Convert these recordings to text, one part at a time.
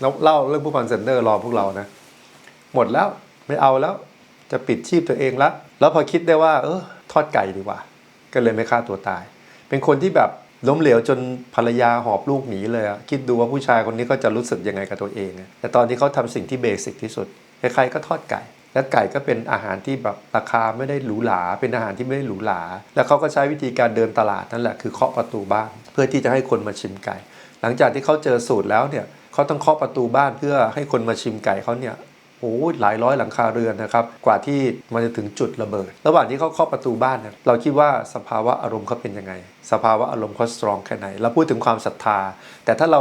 แล้วเล่าเรื่องผู้พันเซนเตอร์รอพวกเรานะ หมดแล้วไม่เอาแล้วจะปิดชีพตัวเองละแล้วพอคิดได้ว่า เออทอดไก่ดีกว่า ก็เลยไม่ฆ่าตัวตาย เป็นคนที่แบบล้มเหลวจนภรรยาหอบลูกหนีเลยอะคิดดูว่าผู้ชายคนนี้ก็จะรู้สึกยังไงกับตัวเอง แต่ตอนที่เขาทำสิ่งที่เบสิกที่สุดใครๆก็ทอดไก่ และไก่ก็เป็นอาหารที่แบบราคาไม่ได้หรูหรา เป็นอาหารที่ไม่ได้หรูหรา แล้วเขาก็ใช้วิธีการเดินตลาดนั่นแหละคือเคาะประตูบ้าน เพื่อที่จะให้คนมาชิมไก่ หลังจากที่เขาเจอสูตรแล้วเนี่ย เขาต้องเคาะประตูบ้านเพื่อให้คนมาชิมไก่เขาเนี่ยโอ้หลายร้อยหลังคาเรือนนะครับ กว่าที่มันจะถึงจุดระเบิด ระหว่างที่เขาเคาะประตูบ้านเนี่ยเราคิดว่าสภาวะอารมณ์เขาเป็นยังไง สภาวะอารมณ์เขาสตรองแค่ไหน เราพูดถึงความศรัทธา แต่ถ้าเรา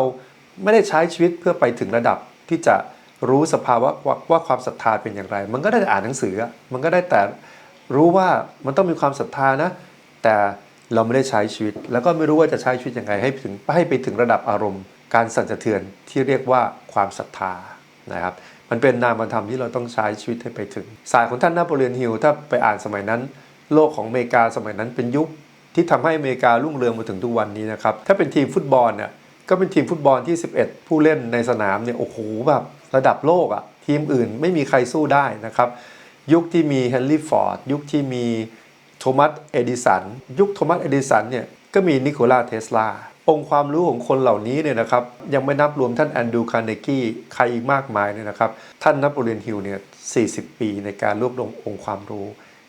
ไม่ได้ใช้ชีวิตเพื่อไปถึงระดับที่จะรู้สภาวะว่าวาความศรัทธาเป็นอย่างไร มันก็ได้แต่อ่านหนังสือ มันก็ได้แต่รู้ว่ามันต้องมีความศรัทธานะ แต่เราไม่ได้ใช้ชีวิต แล้วก็ไม่รู้ว่าจะใช้ชีวิตยังไงให้ถึงให้ไปถึงระดับอารมณ์ การสั่นสะเทือนที่เรียกว่าความศรัทธานะครับ มันเป็นนามธรรมที่เราต้องใช้ชีวิตให้ไปถึง สายของท่านนโปเลียนฮิลถ้าไปอ่านสมัยนั้น โลกของอเมริกาสมัยนั้นเป็นยุคที่ทำให้อเมริการุ่งเรืองมาถึงทุกวันนี้นะครับ ถ้าเป็นทีมฟุตบอลเนี่ยก็เป็นทีมฟุตบอลที่ 11 ผู้เล่นในสนามเนี่ยโอ้โหแบบระดับโลกอะทีมอื่นไม่มีใครสู้ได้นะครับ ยุคที่มีเฮนรี่ฟอร์ดยุคที่มีโทมัสเอดิสันยุคโทมัสเอดิสันเนี่ยก็มีนิโคลาเทสลา องค์ความรู้ของคนเหล่านี้เนี่ยนะครับยังไม่นับรวมท่านแอนดูคาร์เนกี้ใครอีกมากมายเนี่ยนะครับท่านนโปเลียนฮิลเนี่ย40 ปีในการรวบรวมองค์ความรู้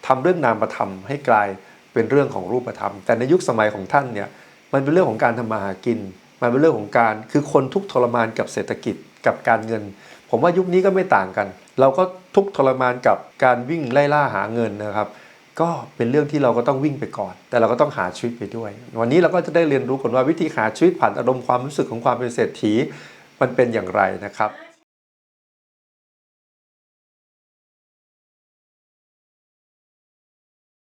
ทำเรื่องนามธรรมให้กลายเป็นเรื่องของรูปธรรม แต่ในยุคสมัยของท่านเนี่ยมันเป็นเรื่องของการทำมาหากิน มันเป็นเรื่องของการคือคนทุกทรมานกับเศรษฐกิจกับการเงิน ผมว่ายุคนี้ก็ไม่ต่างกัน เราก็ทุกทรมานกับการวิ่งไล่ล่าหาเงินนะครับ ก็เป็นเรื่องที่เราก็ต้องวิ่งไปก่อน แต่เราก็ต้องหาชีวิตไปด้วย วันนี้เราก็จะได้เรียนรู้กันว่าวิธีหาชีวิตผ่านอารมณ์ความรู้สึกของความเป็นเศรษฐีมันเป็นอย่างไรนะครับ